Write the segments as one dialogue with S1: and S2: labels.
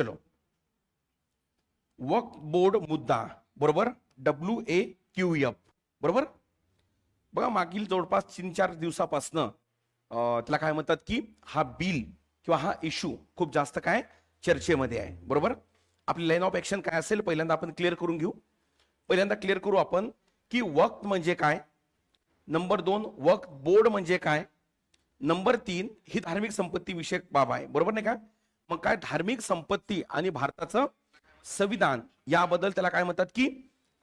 S1: चलो। वक्फ बोर्ड मुद्दा बरोबर? डब्ल्यू ए क्यू एफ बरोबर? बघा मागील जवळपास तीन चार दिवसापासनं त्याला काय म्हणतात की हा बिल किंवा हा इश्यू खूप जास्त काय चर्चेमध्ये आहे बरोबर? आपली लाईन ऑफ ऍक्शन काय असेल पहिल्यांदा आपण क्लिअर करून घेऊ. पहिल्यांदा क्लिअर करू आपण की वक्त म्हणजे काय? नंबर दोन वक्त बोर्ड म्हणजे काय? नंबर तीन ही धार्मिक संपत्ती विषयक बाब आहे बरोबर नाही का? मग काय धार्मिक संपत्ती आणि भारताचं संविधान याबद्दल त्याला काय म्हणतात की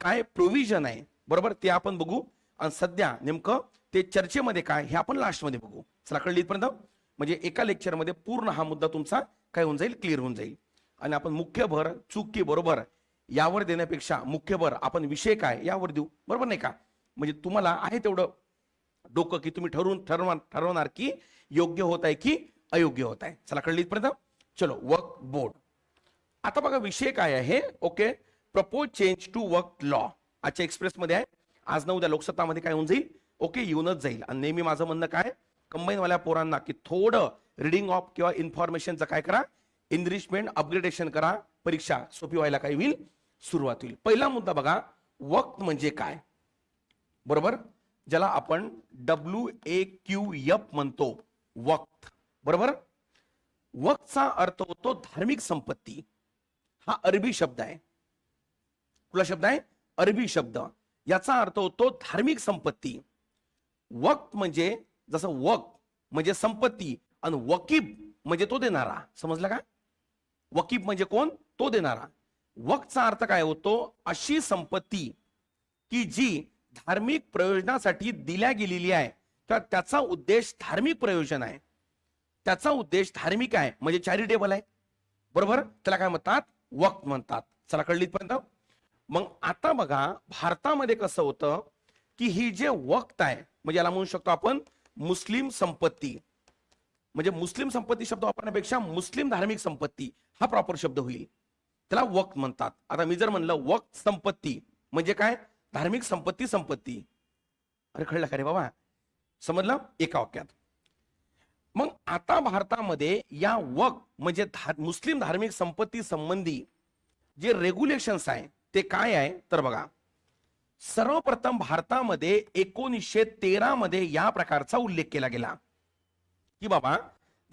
S1: काय प्रोव्हिजन आहे. बरोबर? ते आपण बघू. आणि सध्या नेमकं ते चर्चेमध्ये काय हे आपण लास्टमध्ये बघू. चला कळली इथपर्यंत म्हणजे एका लेक्चरमध्ये पूर्ण हा मुद्दा तुमचा काय होऊन जाईल? क्लिअर होऊन जाईल. आणि आपण मुख्य भर चूक की बरोबर यावर देण्यापेक्षा मुख्य भर आपण विषय काय यावर देऊ. बरोबर नाही का? म्हणजे तुम्हाला आहे तेवढं डोकं की तुम्ही ठरवून ठरवणार ठरवणार की योग्य होत आहे की अयोग्य होत आहे. चला कळली इथपर्यंत चलो वर्क बोर्ड आता बघा विषय काय आहे. Okay propose change to work law आजच्या एक्सप्रेसमध्ये आहे. आज ना उद्या लोकसत्तामध्ये काय होऊन जाईल? ओके येऊनच जाईल. आणि नेहमी माझं म्हणणं काय? कंबाईनवाल्या पोरांना की थोडं रिडिंग ऑफ किंवा इन्फॉर्मेशनचं काय करा? इनरिचमेंट अपग्रेडेशन करा. परीक्षा सोपी व्हायला काय होईल? सुरुवात होईल. पहिला मुद्दा बघा. वक्त म्हणजे काय? बरोबर? ज्याला आपण डब्ल्यू ए क्यू एफ म्हणतो. वक्त बरोबर? वक्तचा अर्थ होतो धार्मिक संपत्ती. हा अरबी शब्द आहे. कुठला शब्द आहे? अरबी शब्द. याचा अर्थ होतो धार्मिक संपत्ती. वक्त म्हणजे जसं वक म्हणजे संपत्ती आणि वकीब म्हणजे तो देणारा. समजला का? वकीब म्हणजे कोण? तो देणारा. वक्तचा अर्थ काय होतो? अशी संपत्ती की जी धार्मिक प्रयोजनासाठी दिल्या गेलेली आहे. तर त्याचा उद्देश धार्मिक प्रयोजन आहे. त्याचा उद्देश धार्मिक आहे म्हणजे चॅरिटेबल आहे. बरोबर? त्याला काय म्हणतात? वक्त म्हणतात. चला कळली पर्यंत मग आता बघा भारतामध्ये कसं होतं की ही जे वक्त आहे म्हणजे याला म्हणू शकतो आपण मुस्लिम संपत्ती. म्हणजे मुस्लिम संपत्ती शब्द वापरण्यापेक्षा मुस्लिम धार्मिक संपत्ती हा प्रॉपर शब्द होईल. त्याला वक्त म्हणतात. आता मी जर म्हणलं वक्त संपत्ती म्हणजे काय? धार्मिक संपत्ती संपत्ती. अरे कळलं का रे बाबा? समजलं? एका वाक्यात. मग आता भारतामध्ये या वक म्हणजे धा- मुस्लिम धार्मिक संपत्ती संबंधी जे रेग्युलेशन्स आहे ते काय आहे? तर बघा सर्वप्रथम भारतामध्ये एकोणीसशे तेरा मध्ये या प्रकारचा उल्लेख केला गेला. की बाबा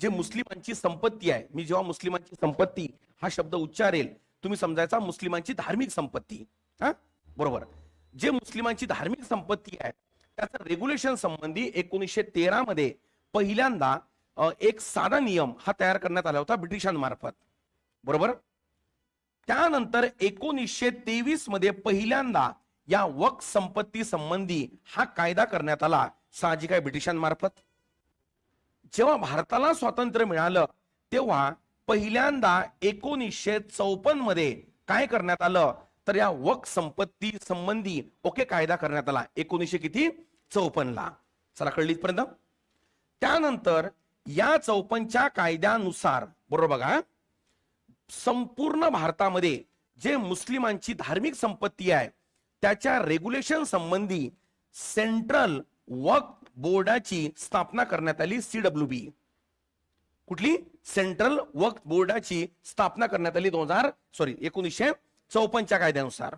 S1: जे मुस्लिमांची संपत्ती आहे मी जेव्हा मुस्लिमांची संपत्ती हा शब्द उच्चारेल तुम्ही समजायचा मुस्लिमांची धार्मिक संपत्ती. हा? बरोबर. जे मुस्लिमांची धार्मिक संपत्ती आहे त्याचं रेग्युलेशन संबंधी एकोणीसशे तेरा मध्ये पहिल्यांदा एक साधा नियम हा तयार करण्यात आला होता ब्रिटिशांमार्फत. बरोबर? त्यानंतर एकोणीसशे तेवीसमध्ये पहिल्यांदा या वक संपत्ती संबंधी हा कायदा करण्यात आला साहजिक आहे ब्रिटिशांमार्फत. जेव्हा भारताला स्वातंत्र्य मिळालं तेव्हा पहिल्यांदा एकोणीसशे चौपन्नमध्ये काय करण्यात आलं? तर या वक संपत्ती संबंधी ओके कायदा करण्यात आला. एकोणीसशे किती? चौपन्नला. चला कळली त्यानंतर या चौपन्नच्या कायद्यानुसार बरोबर बघा संपूर्ण भारतामध्ये जे मुस्लिमांची धार्मिक संपत्ती आहे त्याच्या रेग्युलेशन संबंधी सेंट्रल वक्फ बोर्डाची स्थापना करण्यात आली सीडब्ल्यू बी कुठली? सेंट्रल वक्फ बोर्डाची स्थापना करण्यात आली दोन हजार सॉरी एकोणीसशे चौपन्नच्या कायद्यानुसार.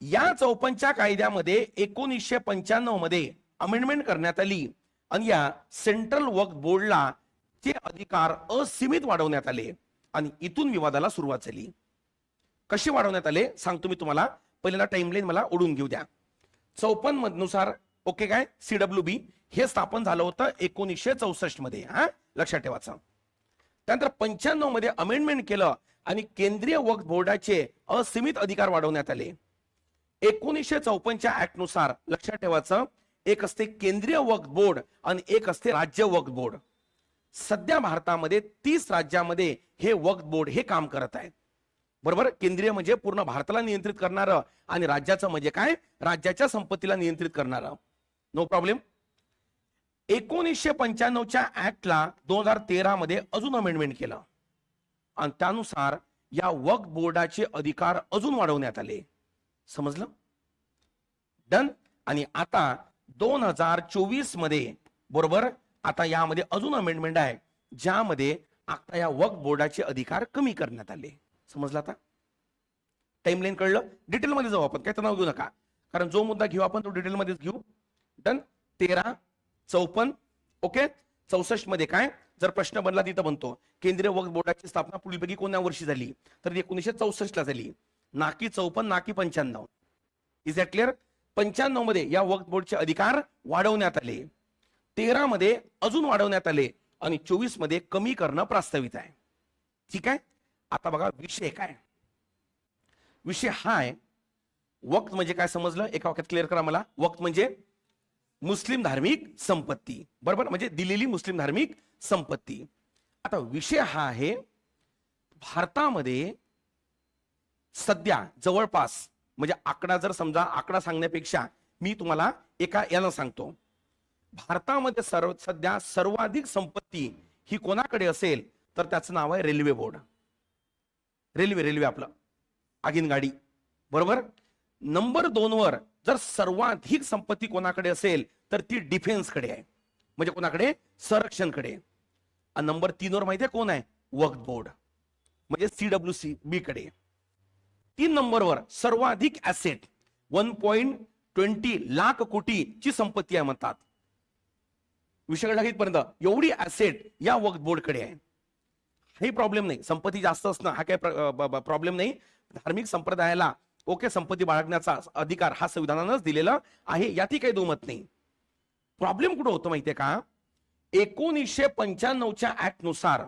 S1: या चौपन्नच्या कायद्यामध्ये एकोणीसशे पंच्याण्णवमध्ये अमेंडमेंट करण्यात आली. आणि या सेंट्रल वक्फ बोर्डला ते अधिकार असीमित वाढवण्यात आले. आणि इथून विवादाला सुरुवात झाली. कसे वाढवण्यात आले? सांगतो मी तुम्हाला. पहिल्यांदा टाइमलाईन मला ओढून घेऊ द्या. चौपन्ननुसार ओके काय? सीडब्ल्यू बी हे स्थापन झालं होतं एकोणीसशे चौसष्टमध्ये हा? लक्षात ठेवायचं त्यानंतर पंच्याण्णवमध्ये अमेंडमेंट केलं आणि केंद्रीय वक्फ बोर्डाचे असीमित अधिकार वाढवण्यात आले. एकोणीसशे चौपन्नच्या ऍक्टनुसार लक्षात ठेवायचं एक असते केंद्रीय वक्फ बोर्ड आणि एक असते राज्य वक्फ बोर्ड. सध्या भारतामध्ये तीस राज्यामध्ये हे वक्फ बोर्ड हे काम करत आहे बरोबर? केंद्रीय म्हणजे पूर्ण भारताला नियंत्रित करणारं आणि राज्याचं म्हणजे काय? राज्याच्या संपत्तीला नियंत्रित करणारं. नो प्रॉब्लेम एकोणीसशे पंच्याण्णवच्या ऍक्टला दोन हजार तेरा मध्ये अजून अमेंडमेंट केलं. आणि त्यानुसार या वक्फ बोर्डाचे अधिकार अजून वाढवण्यात आले. समजलं? डन आणि आता दोन हजार चोवीसमध्ये बरोबर? आता यामध्ये अजून अमेंडमेंट आहे ज्यामध्ये आता या वक्फ बोर्डाचे अधिकार कमी करण्यात आले. समजलं आता? टाइमलाईन कळलं? डिटेलमध्ये जाऊ आपण काय तणाव घेऊ नका. कारण जो मुद्दा घेऊ आपण तो डिटेलमध्येच घेऊ. डन तेरा चौपन्न ओके चौसष्टमध्ये काय? जर प्रश्न बनला तिथं बनतो. केंद्रीय वक्फ बोर्डाची स्थापना पुढीलपैकी कोणत्या वर्षी झाली? तर एकोणीशे एकोणीसशे चौसष्ट ला झाली. नाकी चौपन्न नाकी पंच्याण्णव. इज दॅट क्लिअर पंच्याण्णवमध्ये या वक्त बोर्डचे अधिकार वाढवण्यात आले. तेरा मध्ये अजून वाढवण्यात आले आणि चोवीसमध्ये कमी करणं प्रास्ताविक आहे. ठीक आहे? आता बघा विषय काय? विषय हा आहे वक्त म्हणजे काय समजलं? एका वाक्यात क्लिअर करा मला. वक्त म्हणजे मुस्लिम धार्मिक संपत्ती. बरोबर? म्हणजे दिलेली मुस्लिम धार्मिक संपत्ती. आता विषय हा आहे भारतामध्ये सध्या जवळपास म्हणजे आकडा जर समजा आकडा सांगण्यापेक्षा मी तुम्हाला एका यानं सांगतो. भारतामध्ये सर्व सध्या सर्वाधिक संपत्ती ही कोणाकडे असेल तर त्याचं नाव आहे रेल्वे बोर्ड. रेल्वे रेल्वे आपलं. आगीन गाडी. बरोबर? नंबर दोनवर जर सर्वाधिक संपत्ती कोणाकडे असेल तर ती डिफेन्सकडे आहे. म्हणजे कोणाकडे? संरक्षणकडे. नंबर तीनवर माहिती आहे कोण आहे? वक्फ बोर्ड. म्हणजे सीडब्ल्यू सी बी कडे तीन नंबरवर सर्वाधिक asset one point twenty lakh कोटीची संपत्ती आहे म्हणतात. विषयाकडे पर्यंत एवढी ऍसेट या वक्त बोर्डकडे आहे. काही प्रॉब्लेम नाही. संपत्ती जास्त असणं हा काही प्रॉब्लेम नाही. धार्मिक संप्रदायाला ओके संपत्ती बाळगण्याचा अधिकार हा संविधानानंच दिलेला आहे. यातही काही दुमत नाही. प्रॉब्लेम कुठं होतं माहितीये का? एकोणीसशे पंच्याण्णवच्या ऍक्टनुसार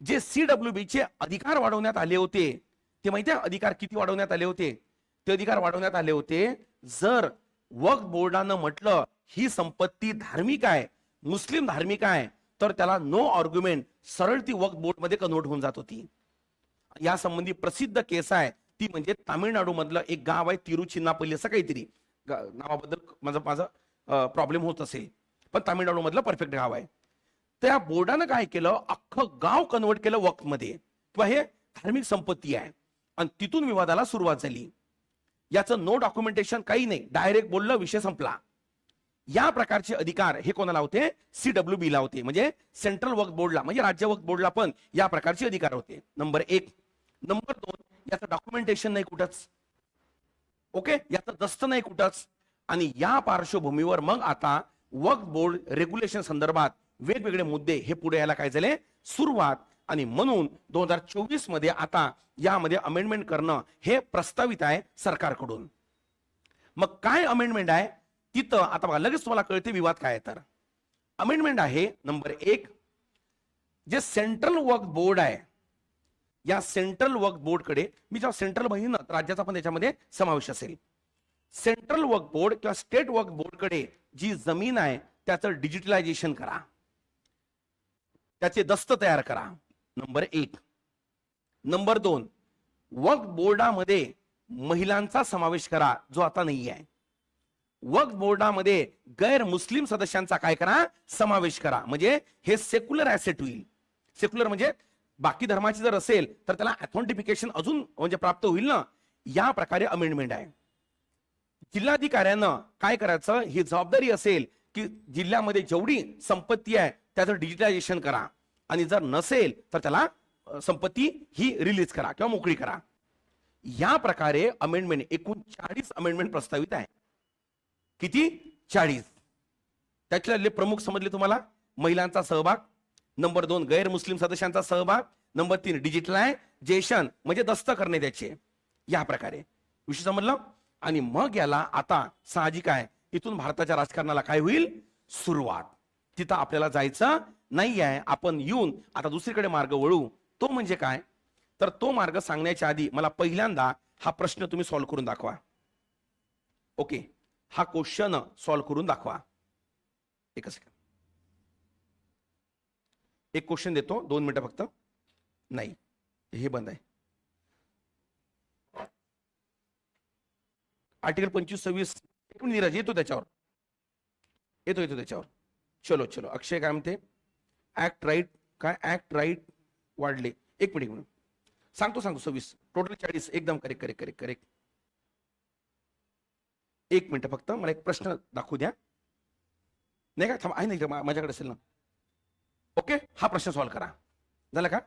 S1: जे सीडब्ल्यू चे अधिकार वाढवण्यात आले होते ते माहितीये अधिकार किती वाढवण्यात आले होते? ते अधिकार वाढवण्यात आले होते. जर वक्फ बोर्डानं म्हटलं ही संपत्ती धार्मिक आहे मुस्लिम धार्मिक आहे तर त्याला नो आर्ग्युमेंट सरळ ती वक्फ बोर्डमध्ये कन्वर्ट होऊन जात होती. या संबंधी प्रसिद्ध केस आहे ती म्हणजे तामिळनाडू मधलं एक गाव आहे तिरुचिन्नापल्ली असं काहीतरी. नावाबद्दल माझं माझा प्रॉब्लेम होत असेल पण तामिळनाडू मधलं परफेक्ट गाव आहे. त्या बोर्डानं काय केलं अख्खं गाव कन्वर्ट केलं वक्फमध्ये किंवा हे धार्मिक संपत्ती आहे. आणि तिथून विवादाला सुरुवात झाली. याचं नो डॉक्युमेंटेशन काही नाही. डायरेक्ट बोललं विषय संपला. या प्रकारचे अधिकार हे कोणाला होते? सीडब्ल्यू बी ला होते. म्हणजे सेंट्रल वक्त बोर्डला म्हणजे राज्य वक्त बोर्डला पण या प्रकारचे अधिकार होते. नंबर एक. नंबर दोन याचं डॉक्युमेंटेशन नाही कुठंच. ओके याचं दस्त नाही कुठंच. आणि या पार्श्वभूमीवर मग आता वक्त बोर्ड रेग्युलेशन संदर्भात वेगवेगळे मुद्दे हे पुढे यायला काय झाले? सुरुवात आणि म्हणून दोन हजार चोवीसमध्ये आता यामध्ये अमेंडमेंट करणं हे प्रस्तावित आहे सरकारकडून. मग काय अमेंडमेंट आहे? तिथं आता बघा लगेच तुम्हाला कळते विवाद काय तर. अमेंडमेंट आहे नंबर एक जे सेंट्रल वर्क बोर्ड आहे या सेंट्रल वक्फ बोर्डकडे मी जेव्हा सेंट्रल बहिण ना राज्याचा पण त्याच्यामध्ये समावेश असेल. सेंट्रल वर्क बोर्ड किंवा स्टेट वर्क बोर्डकडे जी जमीन आहे त्याचं डिजिटलायझेशन करा. त्याचे दस्त तयार करा. नंबर एक. नंबर दोन वक्फ बोर्डामध्ये महिलांचा समावेश करा जो आता नाही आहे वक्फ बोर्डामध्ये गैर मुस्लिम सदस्यांचा काय करा समावेश करा. म्हणजे हे सेक्युलर ऍसेट होईल. सेक्युलर म्हणजे बाकी धर्माची जर असेल तर त्याला अथॉन्टिफिकेशन अजून म्हणजे प्राप्त होईल ना या प्रकारे अमेंडमेंट आहे. जिल्हाधिकाऱ्यानं काय करायचं ही जबाबदारी असेल की जिल्ह्यामध्ये जेवढी संपत्ती आहे त्याचं डिजिटलायझेशन करा. आणि जर नसेल तर त्याला संपत्ती ही रिलीज करा किंवा मोकळी करा. या प्रकारे अमेंडमेंट एकूण चाळीस अमेंडमेंट प्रस्तावित आहे. किती? चाळीस. त्यातले प्रमुख समजले तुम्हाला? महिलांचा सहभाग. नंबर दोन गैर मुस्लिम सदस्यांचा सहभाग. नंबर तीन डिजिटलायझेशन म्हणजे दस्त करणे त्याचे. या प्रकारे. विषय समजलं? आणि मग याला आता साहजिक आहे. इथून भारताच्या राजकारणाला काय होईल? सुरुवात. तिथं आपल्याला जायचं नाही आहे आपण येऊन आता दुसरीकडे मार्ग वळू. तो म्हणजे काय? तर तो मार्ग सांगण्याच्या आधी मला पहिल्यांदा हा प्रश्न तुम्ही सॉल्व्ह करून दाखवा. ओके हा क्वेश्चन सॉल्व्ह करून दाखवा. एकच सेकंड एक क्वेश्चन देतो. दोन मिनिटं फक्त. नाही. हे बंद आहे. आर्टिकल पंचवीस सव्वीस. एक मिनिट नीरज येतो त्याच्यावर. येतो येतो त्याच्यावर. चलो चलो. अक्षय काय म्हणते? ऍक्ट राईट काय ऍक्ट राईट वाढले. एक मिनिट म्हणून. सांगतो सांगतो सव्वीस. टोटल चाळीस. एकदम करेक्ट करेक्ट करेक्ट करेक्ट एक मिनिट फक्त. मला एक प्रश्न दाखवू द्या. नाही का? थांबा आहे नाही का माझ्याकडे असेल ना. ओके हा प्रश्न सॉल्व्ह करा. झालं का?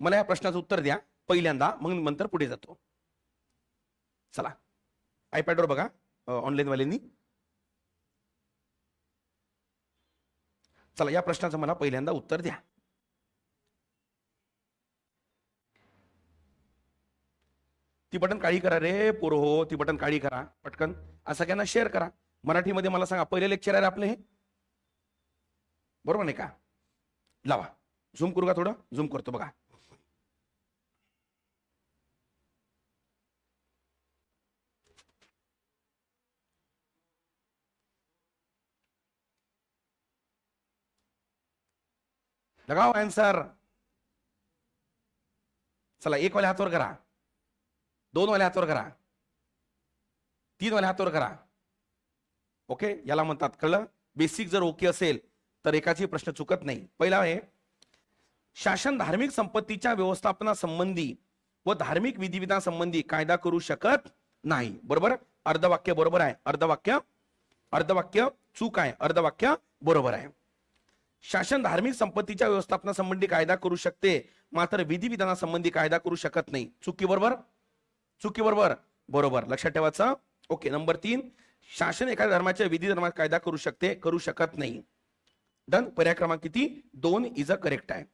S1: मला या प्रश्नाचं उत्तर द्या. पहिल्यांदा मग नंतर पुढे जातो. चला. आयपॅडवर बघा. ऑनलाईनवाल्यांनी चला या प्रश्नाचं मला पहिल्यांदा उत्तर द्या. ती बटन काळी करा रे पोरो हो ती बटन काळी करा पटकन. सगळ्यांना शेअर करा. मराठीमध्ये मला सांगा पहिले लेक्चर आहे आपले हे? बरोबर नाही का? लावा. झूम करू का थोडं? झूम करतो बघा. लगाओ आन्सर चला एक वाल्या हातवर करा. दोन वाल्या हातवर करा. तीन वाल्या हातवर करा. ओके याला म्हणतात कळलं? बेसिक जर ओके असेल तर एकाची प्रश्न चुकत नाही. पहिला आहे शासन धार्मिक संपत्तीच्या व्यवस्थापनासंबंधी व धार्मिक विधिविधांसंबंधी कायदा करू शकत नाही. बरोबर? अर्धवाक्य बरोबर आहे. अर्धवाक्य? अर्धवाक्य चूक आहे. अर्धवाक्य बरोबर आहे. शासन धार्मिक संपत्तीच्या व्यवस्थापनासंबंधी कायदा करू शकते मात्र विधिविधानासंबंधी कायदा करू शकत नाही. चुकी बरोबर? चुकी बरोबर. बरोबर. लक्षात ठेवायचं? ओके. नंबर तीन शासन एखाद्या धर्माच्या विधी धर्मात कायदा करू शकते करू शकत नाही. डन. पर्याय क्रमांक किती? दोन इज अ करेक्ट आहे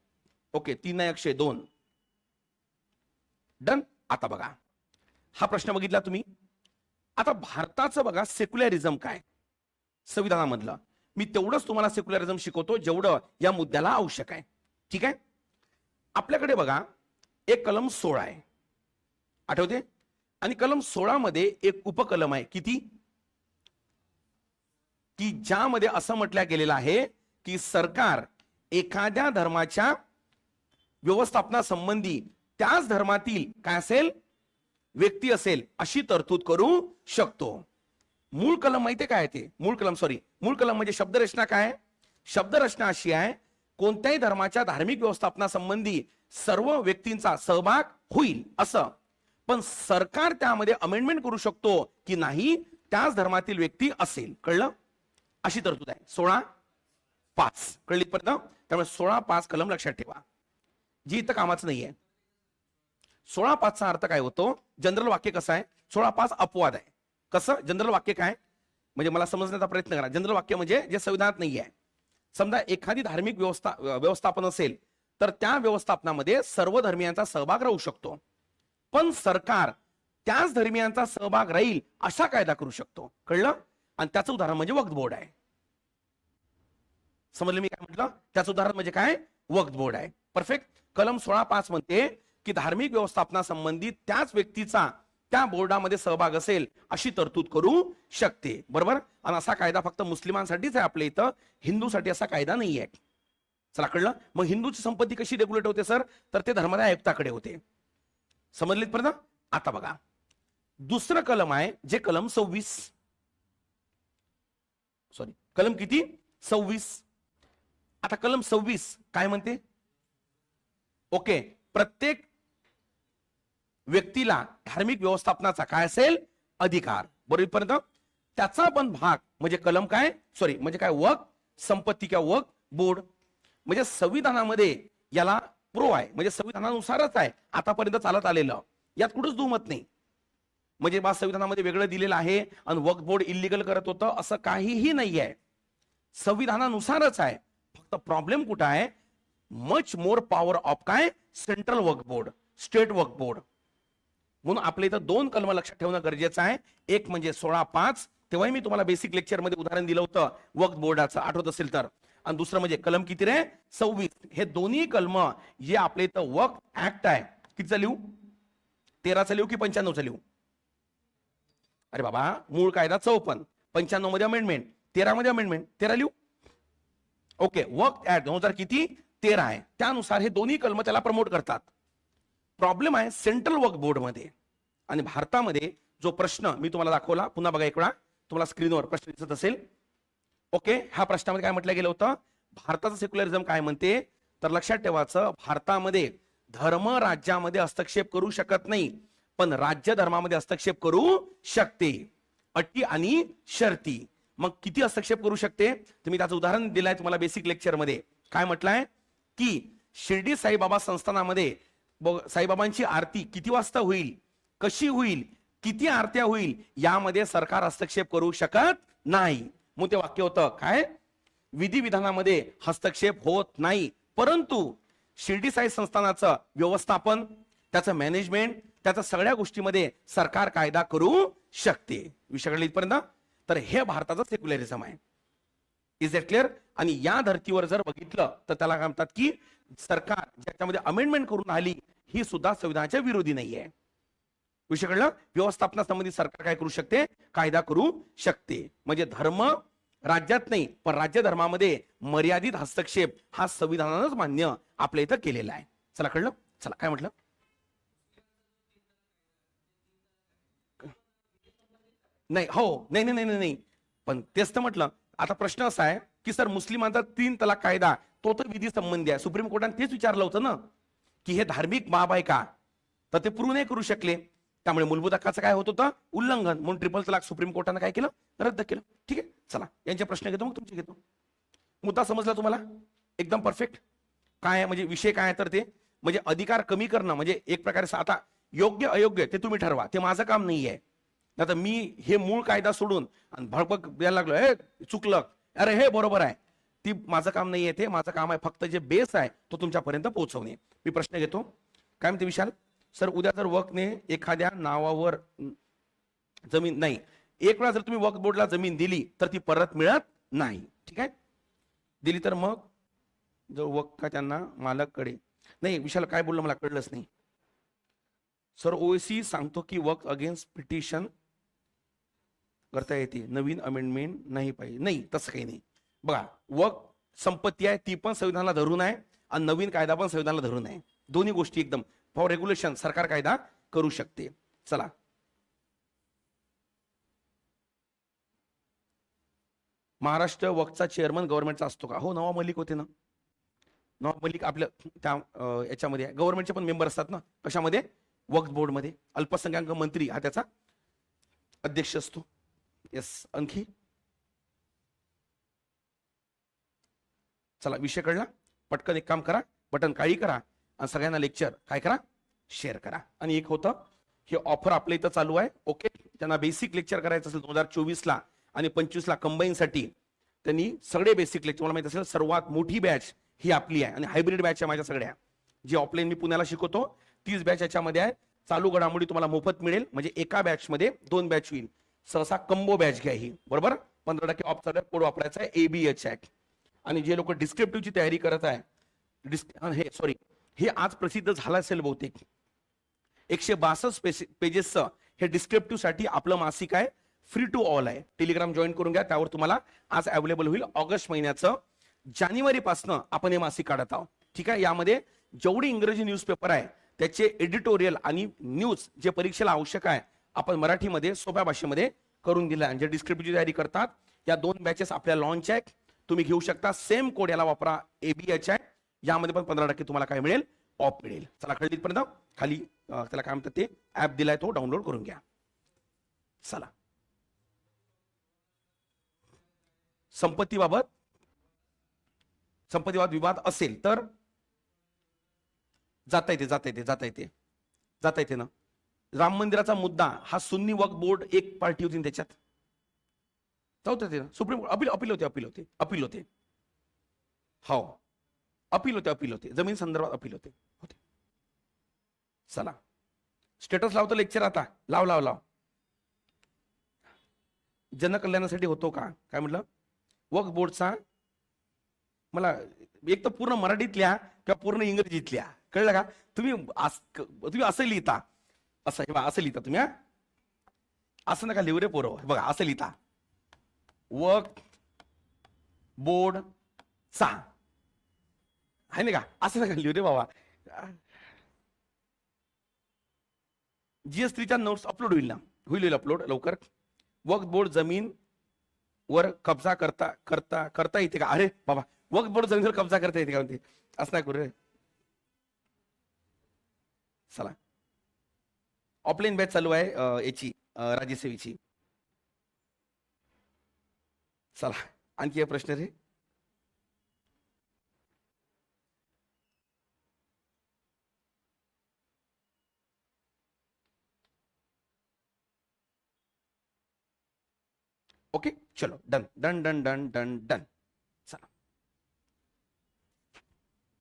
S1: ओके. तीन नाही अक्षय. दोन. डन. आता बघा. हा प्रश्न बघितला तुम्ही? आता भारताचं बघा सेक्युलरिझम काय? संविधानामधलं. मी तेवढंच तुम्हाला सेक्युलरिझम शिकवतो जेवढं या मुद्द्याला आवश्यक आहे. ठीक आहे? आपल्याकडे बघा एक कलम सोळा आहे. आठवते? आणि कलम सोळा मध्ये एक उपकलम आहे. किती? की ज्यामध्ये असं म्हटलं गेलेलं आहे की सरकार एखाद्या धर्माच्या व्यवस्थापनासंबंधी त्याच धर्मातील काय असेल? व्यक्ती असेल अशी तरतूद करू शकतो. मूळ कलम माहितीये काय ते? मूळ कलम सॉरी मूळ कलम म्हणजे शब्दरचना काय शब्दरचना अशी आहे कोणत्याही धर्माच्या धार्मिक व्यवस्थापनासंबंधी सर्व व्यक्तींचा सहभाग होईल असं. पण सरकार त्यामध्ये अमेंडमेंट करू शकतो की नाही त्याच धर्मातील व्यक्ती असेल. कळलं? अशी तरतूद आहे. सोळा पाच. कळली पर्यंत त्यामुळे सोळा पाच कलम लक्षात ठेवा. जी इथं कामाचं नाहीये. सोळा पाचचा अर्थ काय होतो? जनरल वाक्य कसं आहे? सोळा पाच अपवाद आहे. कसं? जनरल वाक्य काय? म्हणजे मला समजण्याचा प्रयत्न करा. जनरल वाक्य म्हणजे जे संविधानात नाही आहे. समजा एखादी धार्मिक व्यवस्था व्यवस्थापन असेल तर त्या व्यवस्थापनामध्ये सर्व धर्मियांचा सहभाग राहू शकतो. पण सरकार त्याच धर्मियांचा सहभाग राहील असा कायदा करू शकतो. कळलं? आणि त्याचं उदाहरण म्हणजे वक्त बोर्ड आहे. समजलं मी काय म्हटलं? त्याचं उदाहरण म्हणजे काय? वक्त बोर्ड आहे. परफेक्ट कलम सोळा पाच म्हणते की धार्मिक व्यवस्थापना संबंधित त्याच व्यक्तीचा त्या बोर्डामध्ये सहभाग असेल अशी तरतूद करू शकते. बरोबर? आणि असा कायदा फक्त मुस्लिमांसाठीच आहे आपल्या इथं. हिंदूसाठी असा कायदा नाही आहे. चला कळलं? मग हिंदूची संपत्ती कशी रेग्युलेट होते सर तर ते धर्मदाय आयुक्ताकडे होते. समजलीत पर्यंत आता बघा. दुसरं कलम आहे जे कलम सव्वीस. सॉरी कलम किती? सव्वीस. आता कलम सव्वीस काय म्हणते? ओके. प्रत्येक व्यक्तीला धार्मिक व्यवस्थापनाचा काय असेल? अधिकार. बरोबरपर्यंत? त्याचा पण भाग म्हणजे कलम काय? सॉरी म्हणजे काय? वक संपत्ती किंवा वक बोर्ड. म्हणजे संविधानामध्ये याला प्रो आहे. म्हणजे संविधानानुसारच आहे. आतापर्यंत चालत आलेलं. यात कुठंच दुमत नाही. म्हणजे बा संविधानामध्ये वेगळं दिलेलं आहे आणि वक्फ बोर्ड इलिगल करत होतं असं काहीही नाही आहे. संविधानानुसारच आहे. फक्त प्रॉब्लेम कुठं आहे? मच मोर पॉवर ऑफ काय? Central work board state work board म्हणून आपल्या इथं दोन कलम लक्षात ठेवणं गरजेचं आहे. एक म्हणजे सोळा पाच. तेव्हाही मी तुम्हाला बेसिक लेक्चरमध्ये उदाहरण दिलं होतं वक्त बोर्डाचं आठवत असेल तर. आणि दुसरं म्हणजे कलम किती रे? सव्वीस. हे दोन्ही कलम जे आपल्या इथं वक्त ऍक्ट आहे. कितीचा लिहू? तेराचा लिहू की पंच्याण्णवचा लिहू? अरे बाबा मूळ कायदा चौपन्न. पंच्याण्णवमध्ये अमेंडमेंट तेरा मध्ये अमेंडमेंट तेरा लिहू? ओके वक्त ऍक्ट दोन हजार किती? तेरा आहे. त्यानुसार हे दोन्ही कलम त्याला प्रमोट करतात. प्रॉब्लेम आहे सेंट्रल वर्क बोर्डमध्ये. आणि भारतामध्ये जो प्रश्न मी तुम्हाला दाखवला पुन्हा बघा एक वेळा तुम्हाला स्क्रीनवर प्रश्न दिसत असेल. ओके ह्या प्रश्नामध्ये काय म्हटलं गेलं होतं? भारताचं सेक्युलरिझम काय म्हणते? तर लक्षात ठेवायचं भारतामध्ये धर्म राज्यामध्ये हस्तक्षेप करू शकत नाही पण राज्य धर्मामध्ये हस्तक्षेप करू शकते. अटी आणि शर्ती. मग किती हस्तक्षेप करू शकते? तुम्ही त्याचं उदाहरण दिलंय तुम्हाला बेसिक लेक्चरमध्ये काय म्हटलंय? की शिर्डी साईबाबा संस्थानामध्ये साईबाबांची आरती किती वाजता होईल? कशी होईल? किती आरत्या होईल? यामध्ये सरकार हस्तक्षेप करू शकत नाही. मग ते वाक्य होतं काय? विधिविधानामध्ये हस्तक्षेप होत नाही. परंतु शिर्डी साई संस्थानाचं व्यवस्थापन त्याचं मॅनेजमेंट त्याच्या सगळ्या गोष्टीमध्ये सरकार कायदा करू शकते. विषयाकडे इथपर्यंत. तर हे भारताचं सेक्युलरिझम आहे. इज दॅट क्लिअर आणि या धर्तीवर जर बघितलं तर त्याला काय म्हणतात की सरकार ज्याच्यामध्ये अमेंडमेंट करून आली ही सुद्धा संविधानाच्या विरोधी नाही आहे विषय कळलं व्यवस्थापनासंबंधी सरकार काय करू शकते? कायदा करू शकते. म्हणजे धर्म राज्यात नाही पण राज्य धर्मामध्ये मर्यादित हस्तक्षेप हा संविधानानंच मान्य आपल्या इथं केलेला आहे. चला कळलं? चला काय म्हटलं? नाही हो नाही नाही नाही नाही, नाही. पण तेच तर म्हटलं. आता प्रश्न असा आहे की सर मुस्लिमांचा तीन तलाक कायदा तो तर विधी संबंधी आहे. सुप्रीम कोर्टाने तेच विचारलं होतं ना? की हे धार्मिक बाब आहे का तर ते पूर्ण नाही करू शकले. त्यामुळे मूलभूत हक्काचं काय होत होतं? उल्लंघन. म्हणून ट्रिपल तलाक सुप्रीम कोर्टाने काय केलं? रद्द केलं. ठीक आहे? चला. यांचे प्रश्न घेतो मग तुमचे घेतो. मुद्दा समजला तुम्हाला? एकदम परफेक्ट काय म्हणजे विषय काय आहे तर ते? म्हणजे अधिकार कमी करणं. म्हणजे एक प्रकारे आता योग्य अयोग्य ते तुम्ही ठरवा. ते माझं काम नाही आहे. आता मी हे मूळ कायदा सोडून आणि भडबड द्यायला लागलो. हे चुकलं. अरे हे बरोबर आहे. ती माझं काम नाही आहे ते माझं काम आहे फक्त जे बेस आहे तो तुमच्यापर्यंत पोहोचवणे. मी प्रश्न घेतो. काय म्हणते विशाल? सर उद्या जर वकने एखाद्या नावावर जमीन नाही. एक वेळा जर तुम्ही वक बोर्डला जमीन दिली तर ती परत मिळत नाही. ठीक आहे? दिली तर मग जर वक का त्यांना मालककडे. नाही विशाल काय बोललं मला कळलंच नाही. सर ओएसी सांगतो की वक अगेन्स्ट पिटिशन करता येते. नवीन अमेंडमेंट नाही पाहिजे. नाही तसं काही नाही. बघा वक संपत्ती आहे ती पण संविधानाला धरून आहे आणि नवीन कायदा पण संविधानाला धरून आहे. दोन्ही गोष्टी एकदम फॉर रेग्युलेशन सरकार कायदा करू शकते. चला. महाराष्ट्र वक्तचा चेअरमन गव्हर्नमेंटचा असतो का? हो नवाब मलिक होते ना. नवाब मलिक आपलं त्या याच्यामध्ये गव्हर्नमेंटचे पण मेंबर असतात ना. कशामध्ये? वक्फ बोर्डमध्ये अल्पसंख्याक मंत्री हा त्याचा अध्यक्ष असतो. येस आणखी? चला विषय कळला. पटकन एक काम करा बटन काळी करा आणि सगळ्यांना लेक्चर काय करा? शेअर करा. आणि एक होतं हे ऑफर आपल्या इथं चालू आहे ओके त्यांना बेसिक लेक्चर करायचं असेल दोन हजार चोवीसला आणि पंचवीसला कंबाईनसाठी त्यांनी सगळे बेसिक लेक्चर मला माहिती असेल सर्वात मोठी बॅच ही आपली आहे आणि हायब्रिड बॅच आहे माझ्या सगळ्या. जी ऑफलाईन मी पुण्याला शिकवतो तीच बॅच याच्यामध्ये आहे. चालू घडामोडी तुम्हाला मोफत मिळेल. म्हणजे एका बॅच मध्ये दोन बॅच होईल. सहसा कंबो बॅच घ्या ही. बरोबर? पंधरा टक्के ऑफ चालू कोड वापरायचा आहे एबीएच ऍक्ट आणि जे लोक डिस्क्रिप्टिव्हची तयारी करत आहे डिस्क हे सॉरी हे आज प्रसिद्ध झालं असेल बहुतेक. एकशे बासष्ट पेजेसचं हे डिस्क्रिप्टिव्हसाठी आपलं मासिक आहे फ्री टू ऑल आहे. टेलिग्राम जॉईन करून घ्या त्यावर तुम्हाला आज अवेलेबल होईल ऑगस्ट महिन्याचं. जानेवारीपासनं आपण हे मासिक काढत आहोत. ठीक आहे? यामध्ये जेवढी इंग्रजी न्यूजपेपर आहे त्याचे एडिटोरियल आणि न्यूज जे परीक्षेला आवश्यक आहे आपण मराठीमध्ये सोप्या भाषेमध्ये करून दिलं आहे. जे डिस्क्रिप्टिव्हची तयारी करतात या दोन बॅचेस आपल्या लॉन्च आहेत. तुम्ही घेऊ शकता. सेम कोड याला वापरा. एबीएच आहे यामध्ये पण पंधरा टक्के तुम्हाला काय मिळेल? ऑफ मिळेल. चला कळली इथपर्यंत खाली त्याला काय म्हणतात ते? ऍप दिलाय तो डाउनलोड करून घ्या. चला. संपत्तीबाबत संपत्तीबाबत विवाद असेल तर? जाता येते जाता येते जाता येते. जाता येते ना? राम मंदिराचा मुद्दा हा सुन्नी वक्फ बोर्ड एक पार्टी होती त्याच्यात? जाऊ ते ना सुप्रीम कोर्ट अपील अपील होते अपील होते अपील होते. हो. अपील होते अपील होते. जमीन संदर्भात अपील होते. होते. चला. स्टेटस लावतो लेक्चर आता. लाव लाव लाव. जनकल्याणासाठी होतो का? काय म्हटलं? वक बोर्डचा मला एक तर पूर्ण मराठीत लिहा किंवा पूर्ण इंग्रजीत लिहा कळलं का? तुम्ही तुम्ही असं लिहिता. असं हे बघा, असं लिहिता तुम्ही असं नका लिहू रे पोरं. बघा असं लिहिता. व बोर्ड चा. आहे ना का? असं नका लिहू रे बाबा? जीएसटीच्या नोट्स अपलोड होईल ना. होईल होईल अपलोड लवकर. वक्फ बोर्ड जमीन वर कब्जा करता करता करता येते का? अरे बाबा वक्फ बोर्ड जमीनवर कब्जा करता येते का म्हणते? असं नाही करू रे. चला. ऑफलाईन बॅच चालू आहे याची राज्यसेवेची. चला आणखी एक प्रश्न रे. ओके चलो done done done done done. Done